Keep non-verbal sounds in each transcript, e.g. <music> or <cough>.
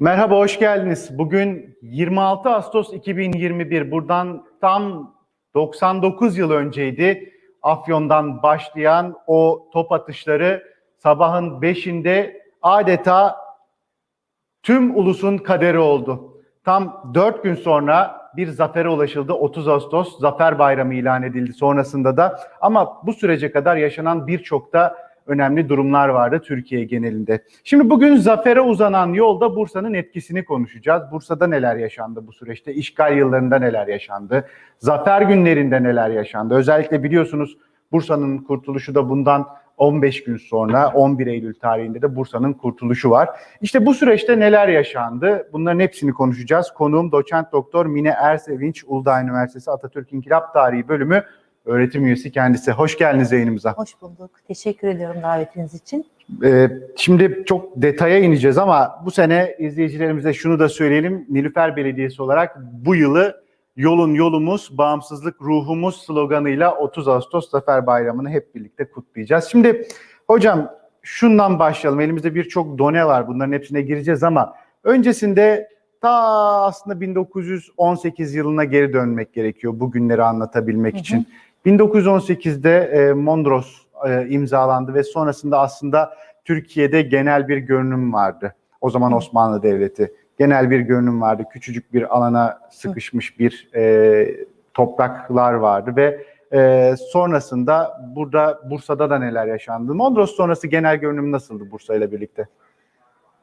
Merhaba, hoş geldiniz. Bugün 26 Ağustos 2021. Buradan tam 99 yıl önceydi. Afyon'dan başlayan o top atışları sabahın 5'inde adeta tüm ulusun kaderi oldu. Tam 4 gün sonra bir zafere ulaşıldı. 30 Ağustos Zafer Bayramı ilan edildi sonrasında da. Ama bu sürece kadar yaşanan birçok da önemli durumlar vardı Türkiye genelinde. Şimdi bugün zafere uzanan yolda Bursa'nın etkisini konuşacağız. Bursa'da neler yaşandı bu süreçte? İşgal yıllarında neler yaşandı? Zafer günlerinde neler yaşandı? Özellikle biliyorsunuz Bursa'nın kurtuluşu da bundan 15 gün sonra 11 Eylül tarihinde de Bursa'nın kurtuluşu var. İşte bu süreçte neler yaşandı? Bunların hepsini konuşacağız. Konuğum doçent doktor Mine Ersevinç, Uludağ Üniversitesi Atatürk İnkılap Tarihi bölümü öğretim üyesi kendisi. Hoş geldiniz yayınımıza. Hoş bulduk. Teşekkür ediyorum davetiniz için. Ee, şimdi çok detaya ineceğiz ama bu sene izleyicilerimize şunu da söyleyelim. Nilüfer Belediyesi olarak bu yılı yolun yolumuz, bağımsızlık ruhumuz sloganıyla 30 Ağustos Zafer Bayramı'nı hep birlikte kutlayacağız. Şimdi hocam şundan başlayalım. Elimizde birçok done var. Bunların hepsine gireceğiz ama öncesinde ta aslında 1918 yılına geri dönmek gerekiyor bu günleri anlatabilmek Hı hı. için. 1918'de e, Mondros e, imzalandı ve sonrasında aslında Türkiye'de genel bir görünüm vardı. O zaman Osmanlı Devleti genel bir görünüm vardı. Küçücük bir alana sıkışmış bir e, topraklar vardı ve e, sonrasında burada Bursa'da da neler yaşandı? Mondros sonrası genel görünüm nasıldı Bursa ile birlikte?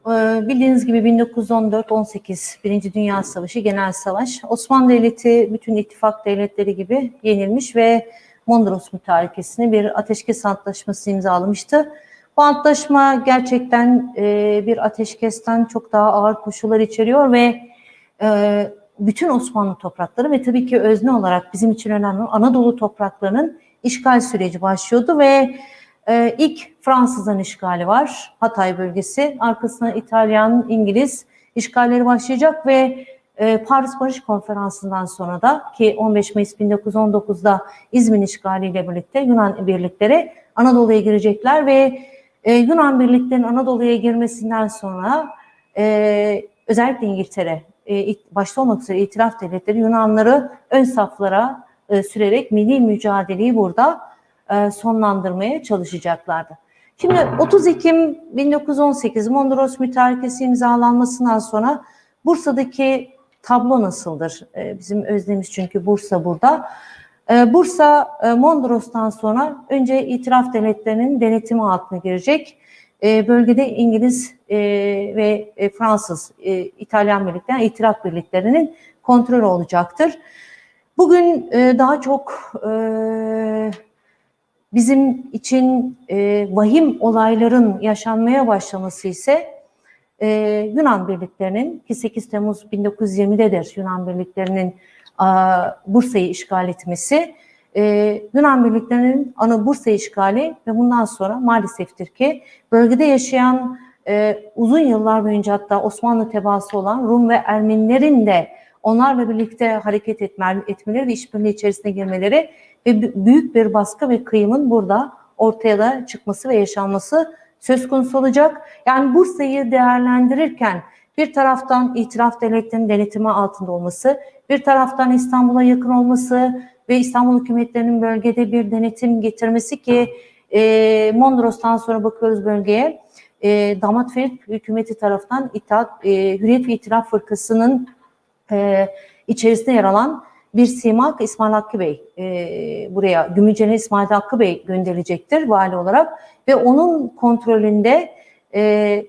Ee, bildiğiniz gibi 1914-18 Birinci Dünya Savaşı Genel Savaş. Osmanlı Devleti bütün ittifak devletleri gibi yenilmiş ve Mondros Mütarekesi'ni bir ateşkes antlaşması imzalamıştı. Bu antlaşma gerçekten e, bir ateşkesten çok daha ağır koşullar içeriyor ve e, bütün Osmanlı toprakları ve tabii ki özne olarak bizim için önemli Anadolu topraklarının işgal süreci başlıyordu ve e, ilk Fransızların işgali var Hatay bölgesi. Arkasına İtalyan, İngiliz işgalleri başlayacak ve e, Paris Barış Konferansı'ndan sonra da ki 15 Mayıs 1919'da İzmir işgaliyle birlikte Yunan birlikleri Anadolu'ya girecekler ve e, Yunan birliklerinin Anadolu'ya girmesinden sonra e, özellikle İngiltere başta olmak üzere itiraf devletleri Yunanları ön saflara sürerek milli mücadeleyi burada sonlandırmaya çalışacaklardı. Şimdi 30 Ekim 1918 Mondros Mütarekesi imzalanmasından sonra Bursa'daki tablo nasıldır? E, bizim özlemiz çünkü Bursa burada. E, Bursa e, Mondros'tan sonra önce itiraf devletlerinin denetimi altına girecek. E, bölgede İngiliz e, ve e, Fransız, İtalyan birlikleri, yani itiraf birliklerinin kontrolü olacaktır. Bugün daha çok bizim için e, vahim olayların yaşanmaya başlaması ise e, Yunan birliklerinin ki 8 Temmuz 1920'dedir Yunan birliklerinin a, Bursa'yı işgal etmesi. E, Yunan birliklerinin ana Bursa işgali ve bundan sonra maaleseftir ki bölgede yaşayan e, uzun yıllar boyunca hatta Osmanlı tebaası olan Rum ve Ermenilerin de onlarla birlikte hareket etme, etmeleri ve işbirliği içerisine girmeleri ve bü- büyük bir baskı ve kıyımın burada ortaya da çıkması ve yaşanması söz konusu olacak. Yani Bursa'yı değerlendirirken bir taraftan itiraf devletlerinin denetimi altında olması, bir taraftan İstanbul'a yakın olması ve İstanbul hükümetlerinin bölgede bir denetim getirmesi ki e, Mondros'tan sonra bakıyoruz bölgeye. E, Damat Ferit hükümeti tarafından İttihat, e, Hürriyet ve İtiraf Fırkası'nın e, içerisinde yer alan bir simak İsmail Hakkı Bey e, buraya Gümülcene İsmail Hakkı Bey gönderilecektir vali olarak ve onun kontrolünde e,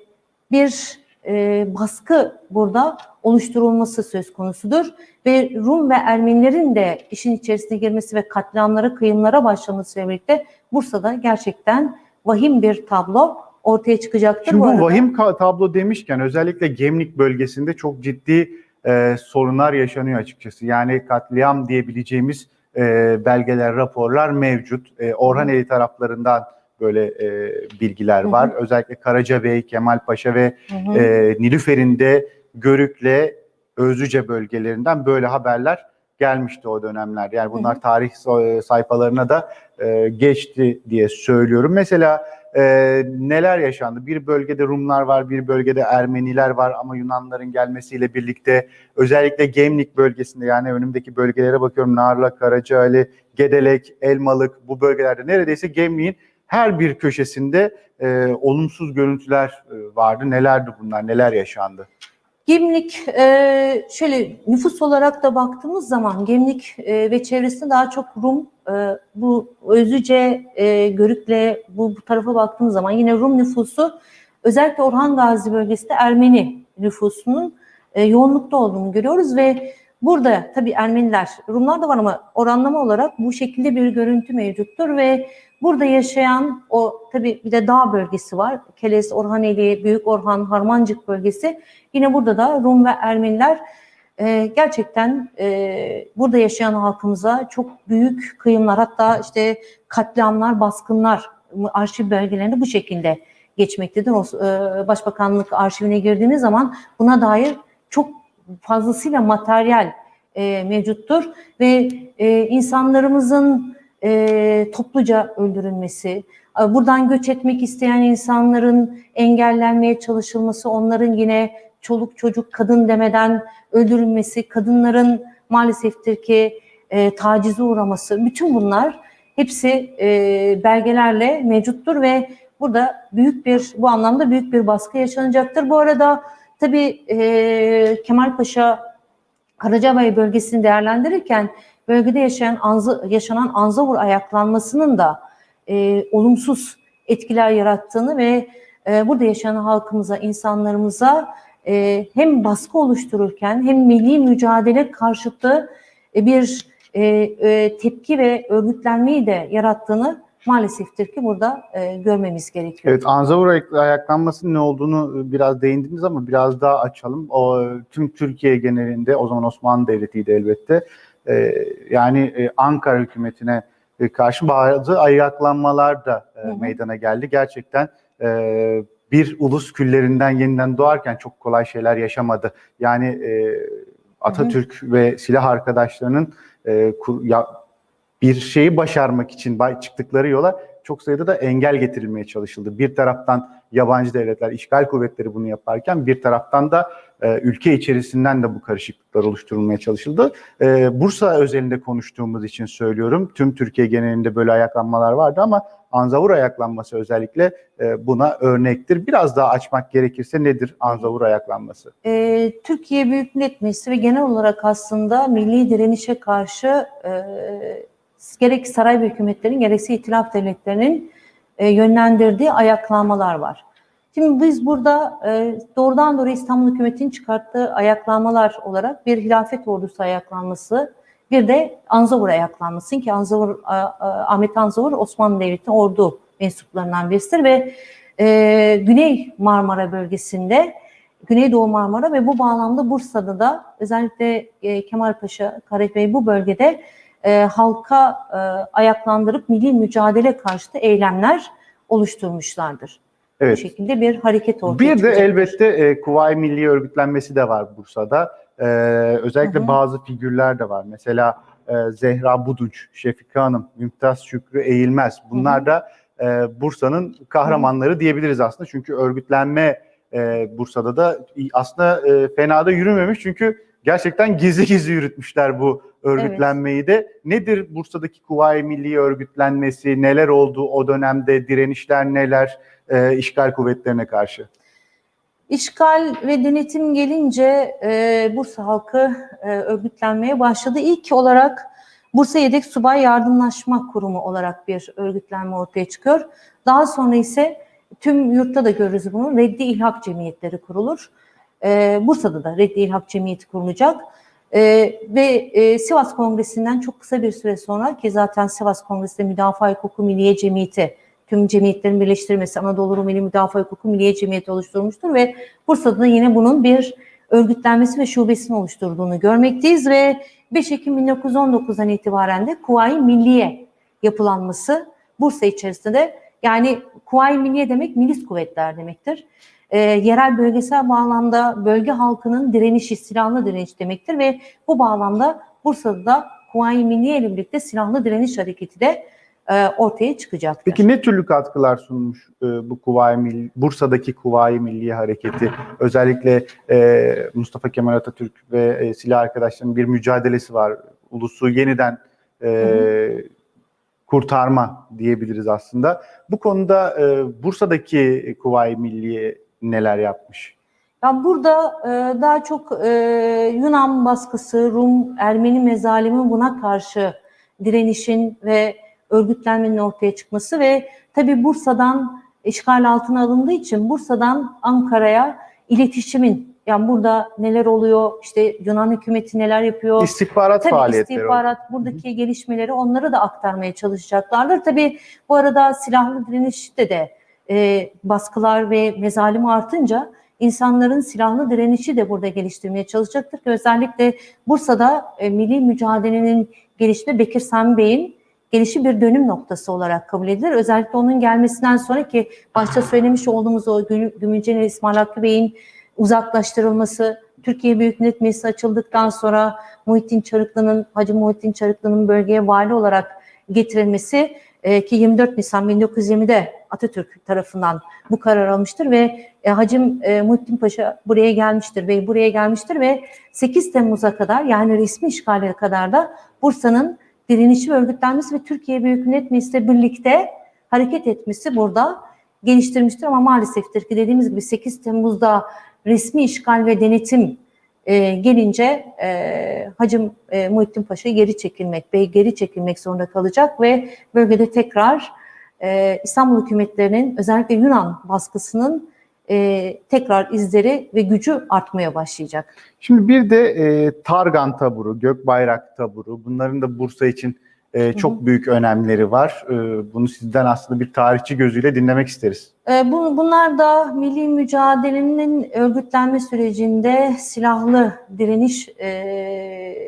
bir e, baskı burada oluşturulması söz konusudur ve Rum ve Ermenilerin de işin içerisine girmesi ve katliamlara, kıyımlara başlamasıyla birlikte Bursa'da gerçekten vahim bir tablo ortaya çıkacaktır. Şimdi bu arada- vahim tablo demişken özellikle Gemlik bölgesinde çok ciddi e, sorunlar yaşanıyor açıkçası. Yani katliam diyebileceğimiz e, belgeler, raporlar mevcut. E, Orhan Eli taraflarından böyle e, bilgiler Hı hı. var. Özellikle Karacabey, Kemal Paşa ve Hı hı. e, Nilüfer'in de Görük'le Özlüce bölgelerinden böyle haberler gelmişti o dönemler. Yani bunlar Hı tarih sayfalarına da e, geçti diye söylüyorum. Mesela e, neler yaşandı? Bir bölgede Rumlar var, bir bölgede Ermeniler var ama Yunanların gelmesiyle birlikte özellikle Gemlik bölgesinde yani önümdeki bölgelere bakıyorum Narla, Karacaali, Gedelek, Elmalık bu bölgelerde neredeyse Gemlik'in her bir köşesinde e, olumsuz görüntüler e, vardı. Nelerdi bunlar? Neler yaşandı? Gemlik e, şöyle nüfus olarak da baktığımız zaman Gemlik e, ve çevresinde daha çok Rum e, bu Özüce, Görükle bu, bu tarafa baktığımız zaman yine Rum nüfusu özellikle Orhan Gazi bölgesinde Ermeni nüfusunun yoğunlukta olduğunu görüyoruz ve burada tabii Ermeniler, Rumlar da var ama oranlama olarak bu şekilde bir görüntü mevcuttur ve burada yaşayan o tabii bir de dağ bölgesi var. Keles, Orhaneli, Büyük Orhan, Harmancık bölgesi. Yine burada da Rum ve Ermeniler e, gerçekten e, burada yaşayan halkımıza çok büyük kıyımlar hatta işte katliamlar, baskınlar arşiv belgelerinde bu şekilde geçmektedir. O, e, Başbakanlık arşivine girdiğimiz zaman buna dair çok fazlasıyla materyal e, mevcuttur ve e, insanlarımızın e, topluca öldürülmesi, e, buradan göç etmek isteyen insanların engellenmeye çalışılması, onların yine çoluk çocuk kadın demeden öldürülmesi, kadınların maaleseftir ki e, tacize uğraması, bütün bunlar hepsi e, belgelerle mevcuttur ve burada büyük bir bu anlamda büyük bir baskı yaşanacaktır. Bu arada tabii e, Kemalpaşa Karacabey bölgesini değerlendirirken bölgede yaşayan anza, yaşanan Anzavur ayaklanmasının da e, olumsuz etkiler yarattığını ve e, burada yaşayan halkımıza, insanlarımıza e, hem baskı oluştururken hem milli mücadele karşıtı e, bir e, e, tepki ve örgütlenmeyi de yarattığını maaleseftir ki burada e, görmemiz gerekiyor. Evet, Anzavur ayak- ayaklanmasının ne olduğunu e, biraz değindiniz ama biraz daha açalım. O tüm Türkiye genelinde, o zaman Osmanlı Devleti'ydi elbette. E, yani e, Ankara hükümetine e, karşı bazı ayaklanmalar da e, Hı hı. meydana geldi. Gerçekten e, bir ulus küllerinden yeniden doğarken çok kolay şeyler yaşamadı. Yani e, Atatürk ve silah arkadaşlarının e, ya, bir şeyi başarmak için çıktıkları yola çok sayıda da engel getirilmeye çalışıldı. Bir taraftan yabancı devletler, işgal kuvvetleri bunu yaparken bir taraftan da e, ülke içerisinden de bu karışıklıklar oluşturulmaya çalışıldı. E, Bursa özelinde konuştuğumuz için söylüyorum. Tüm Türkiye genelinde böyle ayaklanmalar vardı ama Anzavur ayaklanması özellikle e, buna örnektir. Biraz daha açmak gerekirse nedir Anzavur ayaklanması? Türkiye Büyük Millet Meclisi ve genel olarak aslında milli direnişe karşı gerek saray ve hükümetlerin gerekse itilaf devletlerinin yönlendirdiği ayaklanmalar var. Şimdi biz burada e, doğrudan doğruya İstanbul hükümetinin çıkarttığı ayaklanmalar olarak bir hilafet ordusu ayaklanması, bir de Anzavur ayaklanması ki Anzavur, A- Ahmet Anzavur Osmanlı Devleti'nin ordu mensuplarından birisidir ve e, Güney Marmara bölgesinde Güneydoğu Marmara ve bu bağlamda Bursa'da da özellikle e, Kemalpaşa, Karabey bu bölgede e, halka e, ayaklandırıp milli mücadele karşıtı eylemler oluşturmuşlardır. Bu Evet. şekilde bir hareket ortaya Bir de elbette e, Kuvayi Milli Örgütlenmesi de var Bursa'da. E, özellikle Hı hı. bazı figürler de var. Mesela e, Zehra Budunç, Şefika Hanım, Mümtaz Şükrü Eğilmez. Bunlar da e, Bursa'nın kahramanları diyebiliriz aslında. Çünkü örgütlenme e, Bursa'da da aslında e, fena da yürümemiş. Çünkü gerçekten gizli gizli yürütmüşler bu örgütlenmeyi de. Nedir Bursa'daki Kuvayi Milli Örgütlenmesi? Neler oldu o dönemde? Direnişler neler? E, işgal kuvvetlerine karşı. İşgal ve denetim gelince e, Bursa halkı e, örgütlenmeye başladı. İlk olarak Bursa Yedek Subay Yardımlaşma Kurumu olarak bir örgütlenme ortaya çıkıyor. Daha sonra ise tüm yurtta da görürüz bunu. Reddi İlhak Cemiyetleri kurulur. E, Bursa'da da Reddi İlhak Cemiyeti kurulacak. E, ve e, Sivas Kongresi'nden çok kısa bir süre sonra ki zaten Sivas Kongresi'nde Müdafaa Hukuku Milliye Cemiyeti tüm cemiyetlerin birleştirmesi Anadolu Rumeli Müdafaa Hukuku Milliye Cemiyeti oluşturmuştur ve Bursa'da da yine bunun bir örgütlenmesi ve şubesini oluşturduğunu görmekteyiz ve 5 Ekim 1919'dan itibaren de Kuvayi Milliye yapılanması Bursa içerisinde yani Kuvayi Milliye demek milis kuvvetler demektir. Ee, yerel bölgesel bağlamda bölge halkının direnişi, silahlı direniş demektir ve bu bağlamda Bursa'da da Kuvayi Milliye ile birlikte silahlı direniş hareketi de e, ortaya çıkacaktır. Peki ne türlü katkılar sunmuş e, bu Kuvayi Milli, Bursa'daki Kuvayi Milliye Hareketi? Özellikle e, Mustafa Kemal Atatürk ve e, silah arkadaşlarının bir mücadelesi var. Ulusu yeniden e, kurtarma diyebiliriz aslında. Bu konuda e, Bursa'daki Kuvayi Milliye neler yapmış? Ya burada e, daha çok e, Yunan baskısı, Rum, Ermeni mezalimi buna karşı direnişin ve örgütlenmenin ortaya çıkması ve tabi Bursa'dan işgal altına alındığı için Bursa'dan Ankara'ya iletişimin yani burada neler oluyor, işte Yunan hükümeti neler yapıyor, İstihbarat Tabii faaliyetleri. istihbarat buradaki gelişmeleri onları da aktarmaya çalışacaklardır. Tabii bu arada silahlı direnişte de e, baskılar ve mezalim artınca insanların silahlı direnişi de burada geliştirmeye çalışacaktır. Özellikle Bursa'da e, milli mücadelenin gelişme Bekir Sami Bey'in gelişi bir dönüm noktası olarak kabul edilir. Özellikle onun gelmesinden sonra ki başta söylemiş olduğumuz o Gü- Gümülcine İsmail Hakkı Bey'in uzaklaştırılması, Türkiye Büyük Millet Meclisi açıldıktan sonra Muhittin Çarıklı'nın, Hacı Muhittin Çarıklı'nın bölgeye vali olarak getirilmesi e, ki 24 Nisan 1920'de Atatürk tarafından bu karar almıştır ve e, Hacı e, Muhittin Paşa buraya gelmiştir ve buraya gelmiştir ve 8 Temmuz'a kadar yani resmi işgale kadar da Bursa'nın direnişi örgütlenmesi ve Türkiye Büyük Millet Meclisi'yle birlikte hareket etmesi burada geliştirmiştir. Ama maaleseftir ki dediğimiz gibi 8 Temmuz'da resmi işgal ve denetim e, gelince e, Hacı e, Muhittin Paşa geri çekilmek, bey geri çekilmek zorunda kalacak ve bölgede tekrar e, İstanbul hükümetlerinin özellikle Yunan baskısının e, tekrar izleri ve gücü artmaya başlayacak. Şimdi bir de e, Targan taburu, Gökbayrak taburu bunların da Bursa için e, çok büyük önemleri var. E, bunu sizden aslında bir tarihçi gözüyle dinlemek isteriz. E, bu, bunlar da milli mücadelenin örgütlenme sürecinde silahlı direniş e,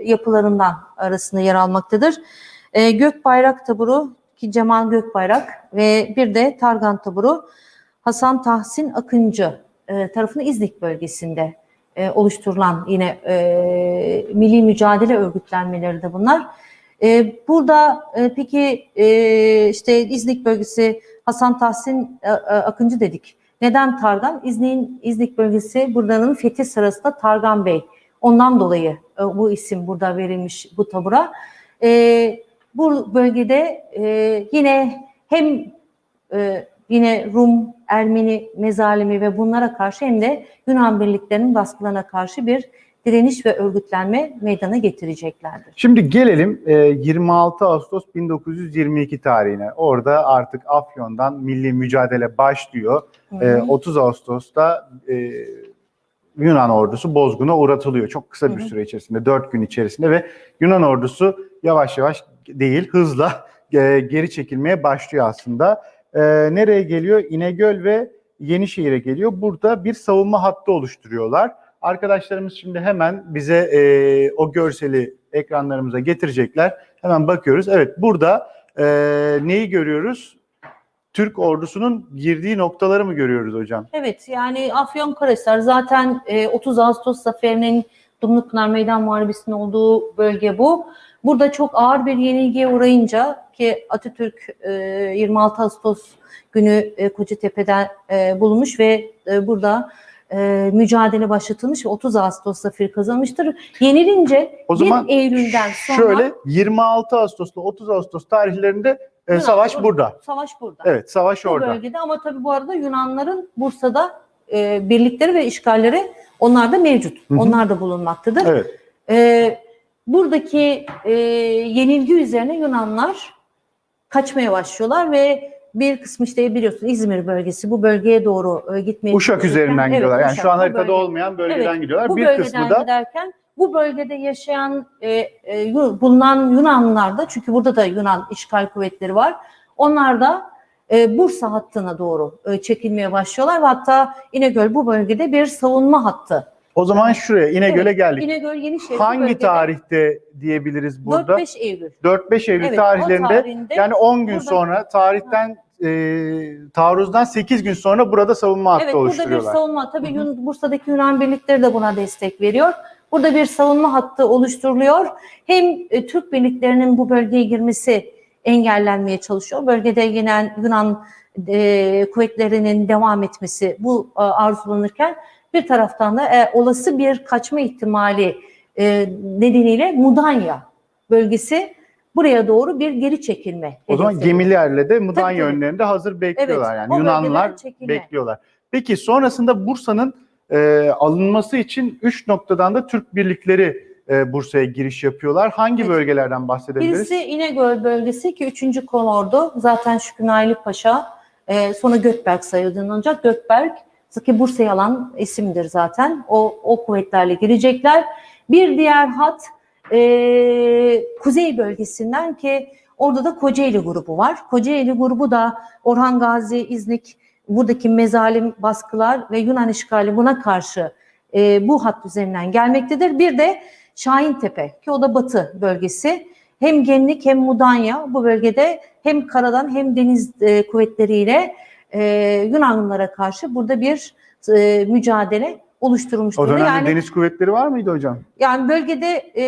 yapılarından arasında yer almaktadır. E, Gökbayrak taburu ki Cemal Gökbayrak ve bir de Targan taburu Hasan Tahsin Akıncı e, tarafından İznik bölgesinde e, oluşturulan yine e, milli mücadele örgütlenmeleri de bunlar. E, burada e, peki e, işte İznik bölgesi Hasan Tahsin e, e, Akıncı dedik. Neden Targan? İznik'in İznik bölgesi buradanın fethi sırasında Targan Bey. Ondan dolayı e, bu isim burada verilmiş bu tabura. E, bu bölgede e, yine hem e, yine Rum, Ermeni mezalimi ve bunlara karşı hem de Yunan birliklerinin baskılarına karşı bir direniş ve örgütlenme meydana getireceklerdir. Şimdi gelelim e, 26 Ağustos 1922 tarihine. Orada artık Afyon'dan milli mücadele başlıyor. E, 30 Ağustos'ta e, Yunan ordusu bozguna uğratılıyor. Çok kısa bir Hı hı. süre içerisinde, 4 gün içerisinde ve Yunan ordusu yavaş yavaş değil, hızla e, geri çekilmeye başlıyor aslında. E, nereye geliyor? İnegöl ve Yenişehir'e geliyor. Burada bir savunma hattı oluşturuyorlar. Arkadaşlarımız şimdi hemen bize e, o görseli ekranlarımıza getirecekler. Hemen bakıyoruz. Evet burada e, neyi görüyoruz? Türk ordusunun girdiği noktaları mı görüyoruz hocam? Evet yani Afyonkarahisar zaten e, 30 Ağustos zaferinin Dumlupınar Meydan Muharebesi'nin olduğu bölge bu. Burada çok ağır bir yenilgiye uğrayınca ki Atatürk e, 26 Ağustos günü e, Kocatepe'de e, bulunmuş ve e, burada e, mücadele başlatılmış ve 30 Ağustos zaferi kazanmıştır. Yenilince O zaman 1 Eylül'den sonra Şöyle 26 Ağustos'la 30 Ağustos tarihlerinde e, Yunan savaş burada. Savaş burada. Evet, savaş bu orada. bölgede ama tabii bu arada Yunanların Bursa'da e, birlikleri ve işgalleri onlar da mevcut. Hı hı. Onlar da bulunmaktadır. Evet. E, buradaki e, yenilgi üzerine Yunanlar kaçmaya başlıyorlar ve bir kısmı işte biliyorsun İzmir bölgesi bu bölgeye doğru e, gitmeye Uşak üzerinden Evet, gidiyorlar. Yani Uşak, şu an haritada bölge- olmayan bölgeden Evet, gidiyorlar. bu bir bölgeden kısmı da giderken bu bölgede yaşayan e, e, bulunan Yunanlılar da çünkü burada da Yunan işgal kuvvetleri var. Onlar da e, Bursa hattına doğru e, çekilmeye başlıyorlar ve hatta İnegöl bu bölgede bir savunma hattı. O zaman şuraya İnegöl'e Evet, geldik. İnegöl Yenişehir Hangi bölgede tarihte diyebiliriz burada? 4-5 Eylül. 4-5 Eylül Evet, tarihlerinde tarihinde yani 10 gün burada- sonra tarihten e, taarruzdan 8 gün sonra burada savunma hattı Evet burada bir oluşturuyorlar. savunma tabii Yun- Bursa'daki Yunan birlikleri de buna destek veriyor. Burada bir savunma hattı oluşturuluyor. Hem e, Türk birliklerinin bu bölgeye girmesi engellenmeye çalışıyor. Bölgede yine Yunan e, kuvvetlerinin devam etmesi bu e, arzulanırken bir taraftan da e, olası bir kaçma ihtimali e, nedeniyle Mudanya bölgesi buraya doğru bir geri çekilme. O zaman gemilerle de Mudanya Tabii, önlerinde hazır bekliyorlar. Evet, yani Yunanlılar bekliyorlar. Peki sonrasında Bursa'nın e, alınması için 3 noktadan da Türk birlikleri e, Bursa'ya giriş yapıyorlar. Hangi Evet. bölgelerden bahsedebiliriz? Birisi İnegöl bölgesi ki 3. kolordu. Zaten Şükrü Naili Paşa e, sonra Gökberk sayıldığında ancak Gökberk ki Bursa'yı alan isimdir zaten. O, o kuvvetlerle girecekler. Bir diğer hat e, kuzey bölgesinden ki orada da Kocaeli grubu var. Kocaeli grubu da Orhan Gazi, İznik buradaki mezalim baskılar ve Yunan işgali buna karşı e, bu hat üzerinden gelmektedir. Bir de Şahintepe ki o da batı bölgesi. Hem Gemlik hem Mudanya bu bölgede hem karadan hem deniz e, kuvvetleriyle e, Yunanlılara karşı burada bir e, mücadele oluşturmuş O dönemde Yani, deniz kuvvetleri var mıydı hocam? yani bölgede e,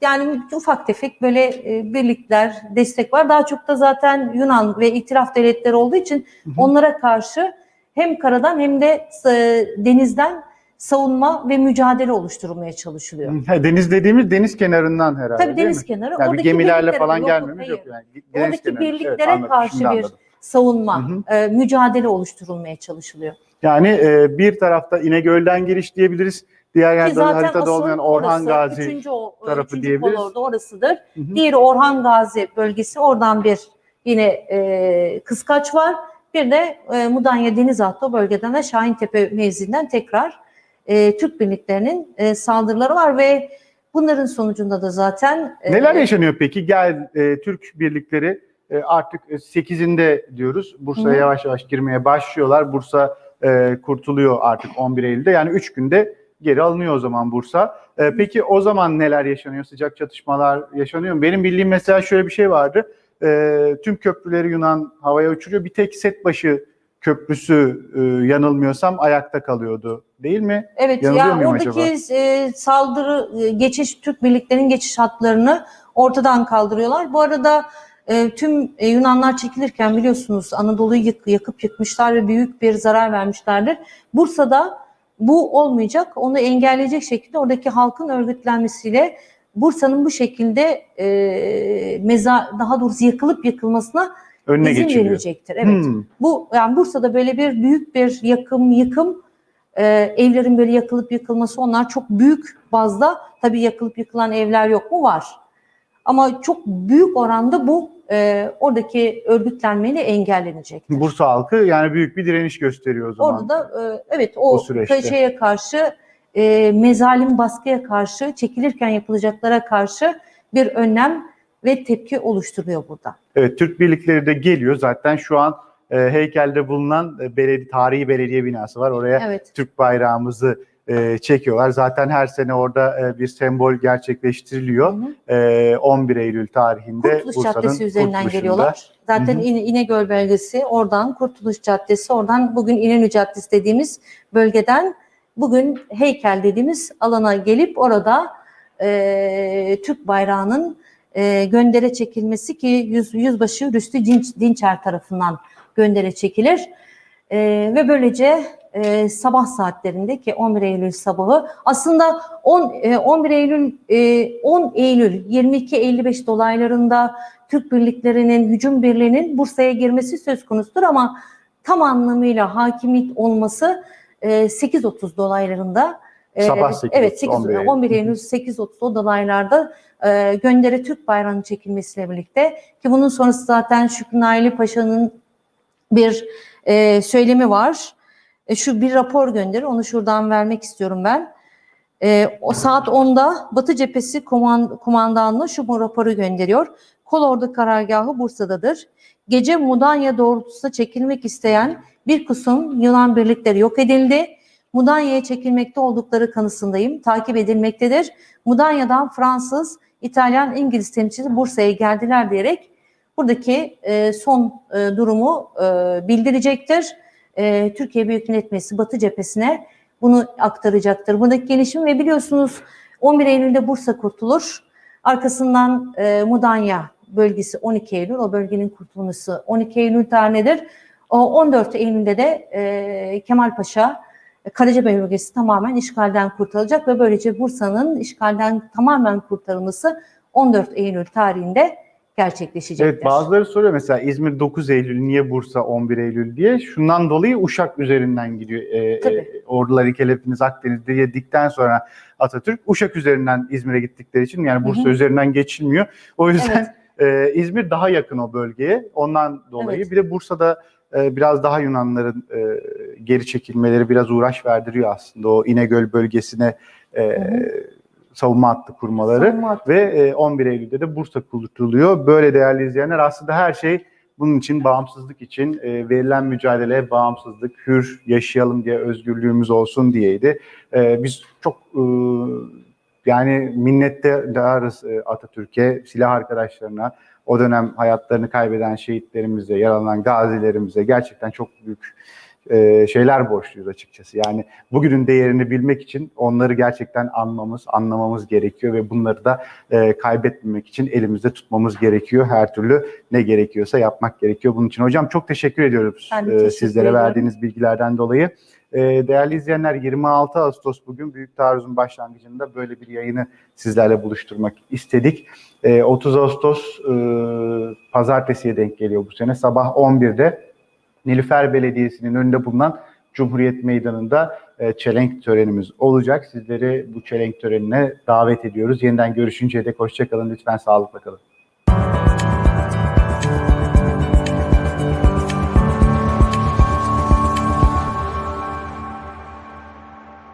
yani ufak tefek böyle e, birlikler, destek var. Daha çok da zaten Yunan ve itiraf devletleri olduğu için onlara karşı hem karadan hem de e, denizden savunma ve mücadele oluşturulmaya çalışılıyor. Ha, Deniz dediğimiz deniz kenarından herhalde Tabii deniz mi? kenarı. Yani oradaki gemilerle falan yok, gelmemiz yok. hayır. yani. Deniz Oradaki kenarı. birliklere anladım, karşı bir anladım. Savunma, Hı e, mücadele oluşturulmaya çalışılıyor. Yani e, bir tarafta İnegöl'den giriş diyebiliriz. Diğer yerde haritada olmayan Orhan orası, Gazi. üçüncü, o, tarafı üçüncü diyebiliriz. kolordu orasıdır. Hı hı. Diğeri Orhan Gazi bölgesi. Oradan bir yine e, kıskaç var. Bir de e, Mudanya Deniz Hattı bölgeden de Şahintepe mevziinden tekrar e, Türk birliklerinin e, saldırıları var ve bunların sonucunda da zaten e, Neler yaşanıyor peki? Gel e, Türk birlikleri e, artık 8'inde diyoruz. Bursa'ya yavaş yavaş girmeye başlıyorlar. Bursa e, kurtuluyor artık 11 Eylül'de. Yani 3 günde geri alınıyor o zaman Bursa. E, peki o zaman neler yaşanıyor? Sıcak çatışmalar yaşanıyor mu? Benim bildiğim mesela şöyle bir şey vardı. E, tüm köprüleri Yunan havaya uçuruyor. Bir tek Setbaşı köprüsü e, yanılmıyorsam ayakta kalıyordu. Değil mi? Evet Yanılıyor ya muyum oradaki e, saldırı e, geçiş Türk birliklerinin geçiş hatlarını ortadan kaldırıyorlar. Bu arada e, tüm e, Yunanlar çekilirken biliyorsunuz Anadolu'yu yık, yakıp yıkmışlar ve büyük bir zarar vermişlerdir. Bursa'da bu olmayacak. Onu engelleyecek şekilde oradaki halkın örgütlenmesiyle Bursa'nın bu şekilde e, meza daha doğrusu yakılıp yıkılmasına Önüne izin geçiliyor. verilecektir. Evet. Hmm. Bu yani Bursa'da böyle bir büyük bir yakım yıkım e, evlerin böyle yakılıp yıkılması onlar çok büyük bazda tabii yakılıp yıkılan evler yok mu var. Ama çok büyük oranda bu e, oradaki örgütlenmeyle engellenecek. Bursa halkı yani büyük bir direniş gösteriyor o zaman. Orada da e, evet o, O süreçte. şeye karşı e, mezalim baskıya karşı çekilirken yapılacaklara karşı bir önlem ve tepki oluşturuyor burada. Evet, Türk birlikleri de geliyor. Zaten şu an e, heykelde bulunan e, beledi, tarihi belediye binası var. Oraya Evet. Türk bayrağımızı e, çekiyorlar. Zaten her sene orada e, bir sembol gerçekleştiriliyor. Hı hı. E, 11 Eylül tarihinde Kurtuluş Bursa'nın Caddesi üzerinden kurtuluşunda. geliyorlar. Zaten Hı hı. İne- İnegöl bölgesi, oradan Kurtuluş Caddesi, oradan bugün İnönü Caddesi dediğimiz bölgeden bugün heykel dediğimiz alana gelip orada e, Türk bayrağının e, göndere çekilmesi ki yüz, yüzbaşı Rüstü Dinç, Dinçer tarafından göndere çekilir. E, ve böylece e, sabah saatlerinde ki 11 Eylül sabahı aslında 10, e, 11 Eylül e, 10 Eylül 22.55 dolaylarında Türk birliklerinin hücum birliğinin Bursa'ya girmesi söz konusudur ama tam anlamıyla hakimiyet olması e, 8.30 dolaylarında e, Sabah 8.30, evet 8, 11 Eylül. 11 Eylül 8.30 o dolaylarda e, göndere Türk bayrağının çekilmesiyle birlikte ki bunun sonrası zaten Şükrü Naili Paşa'nın bir e, söylemi var. E, şu bir rapor gönderir. Onu şuradan vermek istiyorum ben. E, o saat 10'da Batı Cephesi Koman, Kumandanlığı şu raporu gönderiyor. Kolordu karargahı Bursa'dadır. Gece Mudanya doğrultusunda çekilmek isteyen bir kısım Yunan birlikleri yok edildi. Mudanya'ya çekilmekte oldukları kanısındayım. Takip edilmektedir. Mudanya'dan Fransız, İtalyan, İngiliz temsilcisi Bursa'ya geldiler diyerek buradaki e, son e, durumu e, bildirecektir. E, Türkiye Büyük Millet Meclisi Batı cephesine bunu aktaracaktır. Buradaki gelişim ve biliyorsunuz 11 Eylül'de Bursa kurtulur. Arkasından e, Mudanya bölgesi 12 Eylül. O bölgenin kurtulması 12 Eylül tarihidir. O 14 Eylül'de de e, Kemalpaşa Karacabey bölgesi tamamen işgalden kurtarılacak ve böylece Bursa'nın işgalden tamamen kurtarılması 14 Eylül tarihinde gerçekleşecektir. Evet bazıları soruyor mesela İzmir 9 Eylül niye Bursa 11 Eylül diye. Şundan dolayı Uşak üzerinden gidiyor. Ee, Tabii. e, ordular İkelefiniz Akdeniz'de yedikten sonra Atatürk Uşak üzerinden İzmir'e gittikleri için yani Bursa Hı hı. üzerinden geçilmiyor. O yüzden <laughs> e, İzmir daha yakın o bölgeye. Ondan dolayı Evet. bir de Bursa'da e, biraz daha Yunanların e, geri çekilmeleri biraz uğraş verdiriyor aslında o İnegöl bölgesine e. savunma hattı kurmaları. Savunma hattı. Ve e, 11 Eylül'de de Bursa kurtuluyor. Böyle değerli izleyenler aslında her şey bunun için bağımsızlık için e, verilen mücadele bağımsızlık, hür yaşayalım diye özgürlüğümüz olsun diyeydi. E, biz çok e, yani minnettarız e, Atatürk'e, silah arkadaşlarına, o dönem hayatlarını kaybeden şehitlerimize, yaralanan gazilerimize gerçekten çok büyük e, şeyler borçluyuz açıkçası. Yani bugünün değerini bilmek için onları gerçekten anmamız, anlamamız gerekiyor ve bunları da e, kaybetmemek için elimizde tutmamız gerekiyor. Her türlü ne gerekiyorsa yapmak gerekiyor bunun için. Hocam çok teşekkür ediyoruz e, teşekkür sizlere verdiğiniz bilgilerden dolayı. Değerli izleyenler 26 Ağustos bugün Büyük Taarruz'un başlangıcında böyle bir yayını sizlerle buluşturmak istedik. E, 30 Ağustos pazartesiye denk geliyor bu sene. Sabah 11'de Nilüfer Belediyesi'nin önünde bulunan Cumhuriyet Meydanı'nda e, çelenk törenimiz olacak. Sizleri bu çelenk törenine davet ediyoruz. Yeniden görüşünceye dek hoşçakalın. Lütfen sağlıkla kalın.